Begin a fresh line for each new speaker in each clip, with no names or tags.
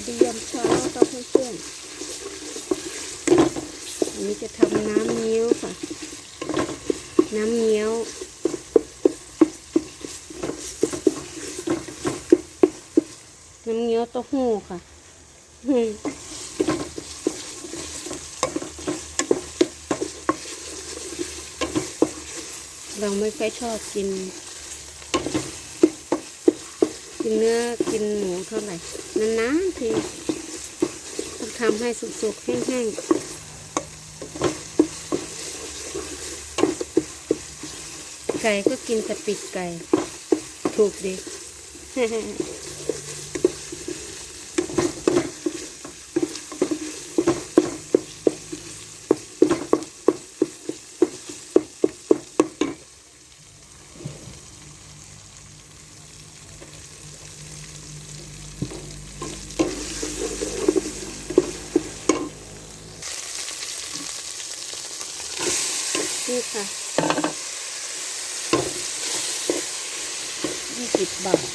วัสดียามเช้าครับเพื่อนๆอันนี้จะทำน้ำเงี้ยวค่ะ น้ำเงี้ยวน้ำเงี้ยวเต้าหู้ค่ะอืมเราไม่ค่อยชอบกิน กินเนื้อกินหมูเท่าไหร่นานๆทีต้องทำให้สุกๆแห้งๆไก่ก็กินสะปิดไก่ ถูกดี นี่ค่ะยี่ สิบบาท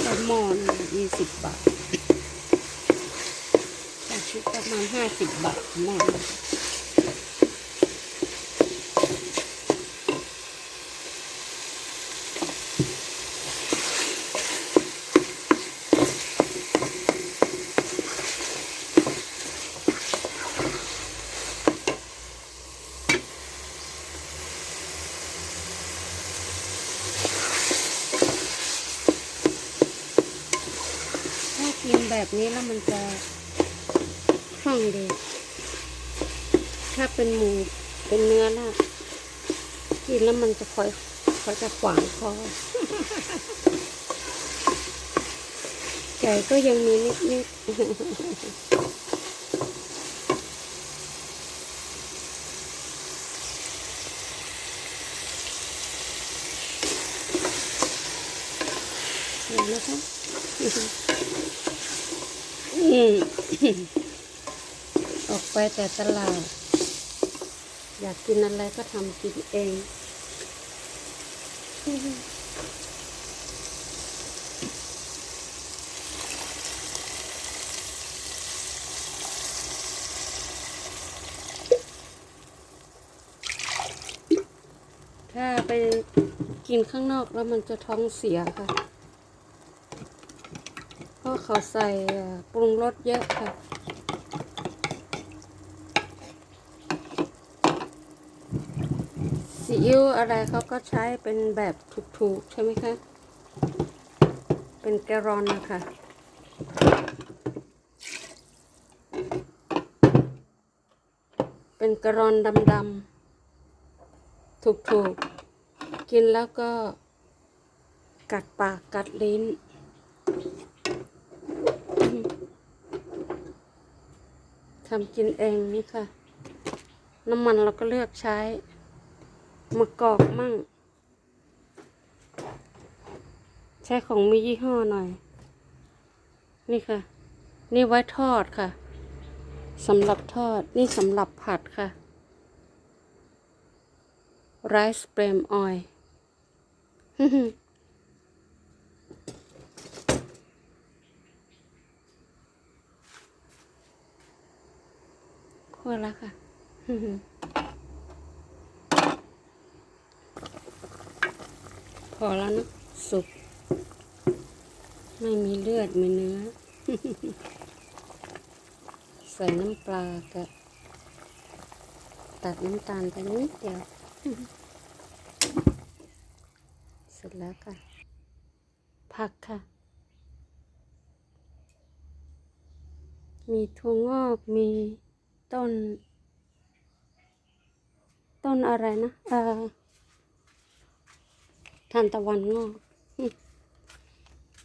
แซลมอนยี่สิบบาทจากชุดประมาณห้าสิบบาทแม่ถ้ากิน แบบนี้แล้วมันจะคล่องดี ถ้าเป็นหมูเป็นเนื้อน่ะกินแล้วมันจะคอยคอยจะขวางคอไก่ก็ยังมีนิดนิด เห็นนะคะ ออกไปแต่ตลาด อยากกินอะไรก็ทำกินเองถ้าไปกินข้างนอกแล้วมันจะท้องเสียค่ะ เขาใส่ปรุงรสเยอะค่ะ ซีอิ๊วอะไรเขาก็ใช้เป็นแบบถูกๆ ใช่ไหมคะ เป็นแกลลอนนะคะเป็นกระรอนดำๆถูกๆ กินแล้วก็กัดปากกัดลิ้น ทำกินเองนี่ค่ะ น้ำมันเราก็เลือกใช้มะกอกมั่ง ใช้ของมียี่ห้อหน่อย นี่ค่ะ นี่ไว้ทอดค่ะสำหรับทอดนี่สำหรับผัดค่ะไรซ์เปรมออย คั่วแล้วค่ะ พอแล้วนะสุก ไม่มีเลือดมีเนื้อ ใส่น้ำปลากะตัดน้ำตาลไปนิดเดียว เสร็จแล้วค่ะ ผักค่ะ มีถั่วงอกมี ต้น ต้นอะไรนะเอ่อทานตะวันงอก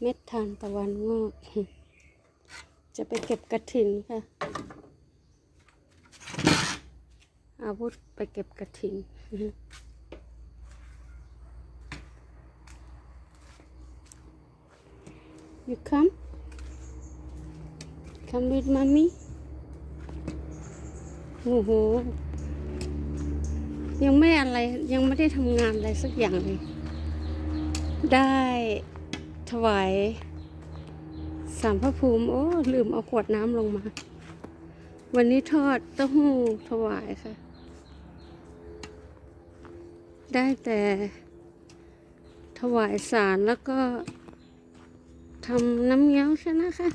เม็ดทานตะวันงอก จะไปเก็บกระถินค่ะ อาวุธไปเก็บกระถิน you come come with mommy โอ้โห ยังไม่อะไรยังไม่ได้ทำงานอะไรสักอย่างเลย ได้ถวายสามพระภูมิ โอ้ ลืมเอาขวดน้ำลงมา วันนี้ทอดเต้าหู้ถวายค่ะ ได้แต่ถวายสารแล้วก็ทำน้ำเงี้ยวใช่ไหมคะ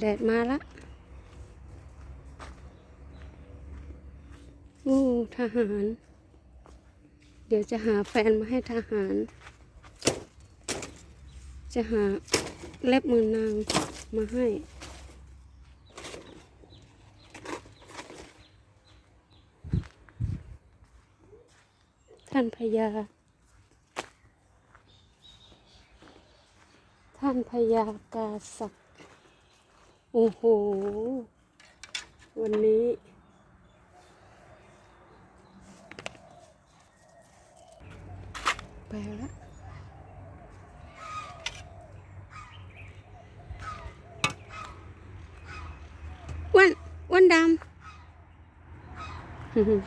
แดดมาละโอ้ทหาร เดี๋ยวจะหาแฟนมาให้ทหาร จะหาเล็บมือนางมาให้ท่านพญา ท่านพญากาศักด โอ้โห วันนี้ ไปละอ้วันอ้วันดำอื้อหือ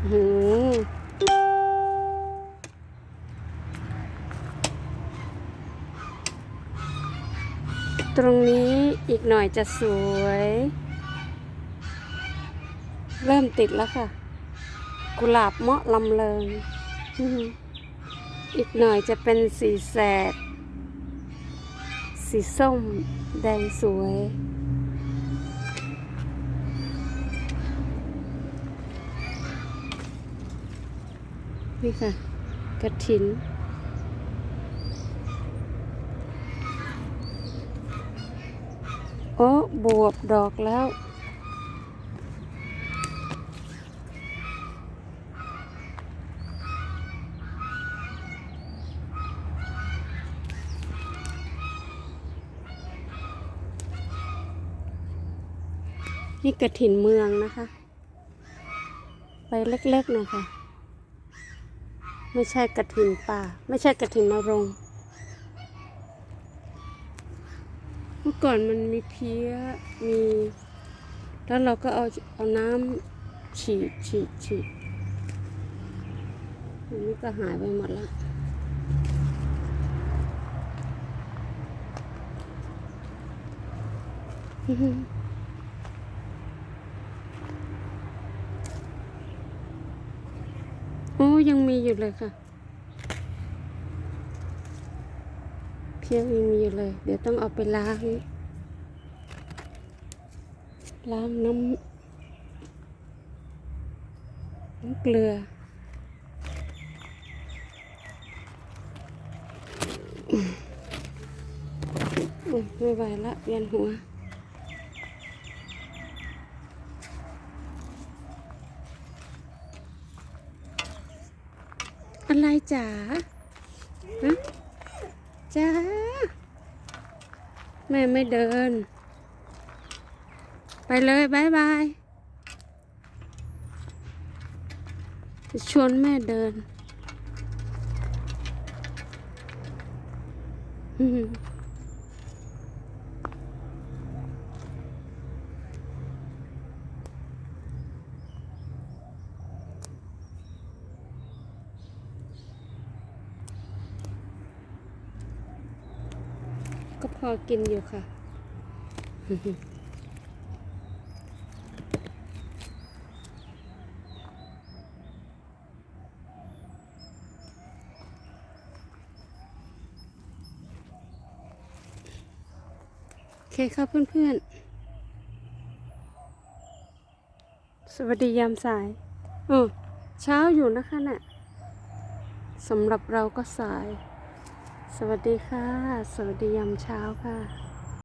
โอ้โห ตรงนี้อีกหน่อยจะสวย เริ่มติดแล้วค่ะ กุหลาบเมาะลำเลิงอีกหน่อยจะเป็นสีแสด สีส้ม แดงสวย นี่ค่ะกระถิน โอ้ บวบดอกแล้ว นี่กระถินเมืองนะคะไปเล็กๆหนะคะ ไม่ใช่กระถินป่า ไม่ใช่กระถินนรงค์ เมื่อก่อนมันมีเพี้ยมี แล้วเราก็เอาเอาน้ำฉีดฉีดฉีดอันนี้ก็หายไปหมดแล้วโอ้ยังมีอยู่เลยค่ะ เพียงยังมีอยู่เลย เดี๋ยวต้องเอาไปล้าง ล้างน้ำน้ำเกลือไม่ไหวละเวียนหัวอะไรจ๋าฮะจ๋า แม่ไม่เดิน ไปเลยบายบายชวนแม่เดิน อืม ก็พอกินอยู่ค่ะ โอเคครับเพื่อนๆ สวัสดียามสายเออเช้าอยู่นะคะเน่ะสำหรับเราก็สาย สวัสดีค่ะ สวัสดียามเช้าค่ะ